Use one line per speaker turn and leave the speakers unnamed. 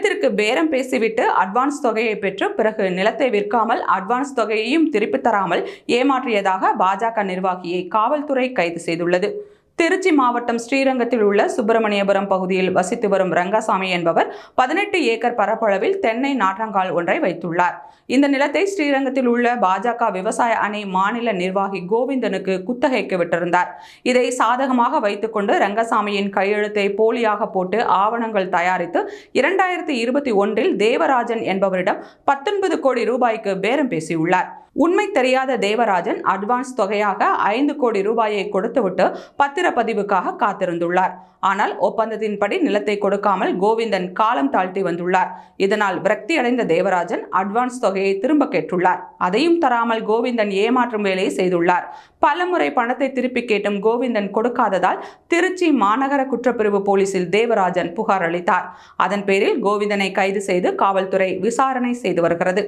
நிலத்திற்கு பேரம் பேசிவிட்டு அட்வான்ஸ் தொகையை பெற்று பிறகு நிலத்தை விற்காமல் அட்வான்ஸ் தொகையையும் திருப்பித் தராமல் ஏமாற்றியதாக பாஜக நிர்வாகியை காவல்துறை கைது செய்துள்ளது. திருச்சி மாவட்டம் ஸ்ரீரங்கத்தில் உள்ள சுப்பிரமணியபுரம் பகுதியில் வசித்து வரும் ரங்கசாமி என்பவர் பதினெட்டு ஏக்கர் பரப்பளவில் தென்னை நாற்றங்கால் ஒன்றை வைத்துள்ளார். இந்த நிலத்தை ஸ்ரீரங்கத்தில் உள்ள பாஜக விவசாய அணி மாநில நிர்வாகி கோவிந்தனுக்கு குத்தகைக்கு விட்டிருந்தார். இதை சாதகமாக வைத்துக்கொண்டு ரங்கசாமியின் கையெழுத்தை போலியாக போட்டு ஆவணங்கள் தயாரித்து இரண்டாயிரத்தி இருபத்தி ஒன்றில் தேவராஜன் என்பவரிடம் பத்தொன்பது கோடி ரூபாய்க்கு பேரம் பேசியுள்ளார். உண்மை தெரியாத தேவராஜன் அட்வான்ஸ் தொகையாக ஐந்து கோடி ரூபாயை கொடுத்துவிட்டு பத்திரப்பதிவுக்காக காத்திருந்துள்ளார். ஆனால் ஒப்பந்தத்தின்படி நிலத்தை கொடுக்காமல் கோவிந்தன் காலம் தாழ்த்தி வந்துள்ளார். இதனால் விரக்தியடைந்த தேவராஜன் அட்வான்ஸ் தொகையை திரும்ப கேட்டுள்ளார். அதையும் தராமல் கோவிந்தன் ஏமாற்றும் வேலையை செய்துள்ளார். பலமுறை பணத்தை திருப்பி கேட்டும் கோவிந்தன் கொடுக்காததால் திருச்சி மாநகர குற்றப்பிரிவு போலீசில் தேவராஜன் புகார் அளித்தார். அதன் பேரில் கோவிந்தனை கைது செய்து காவல்துறை விசாரணை செய்து வருகிறது.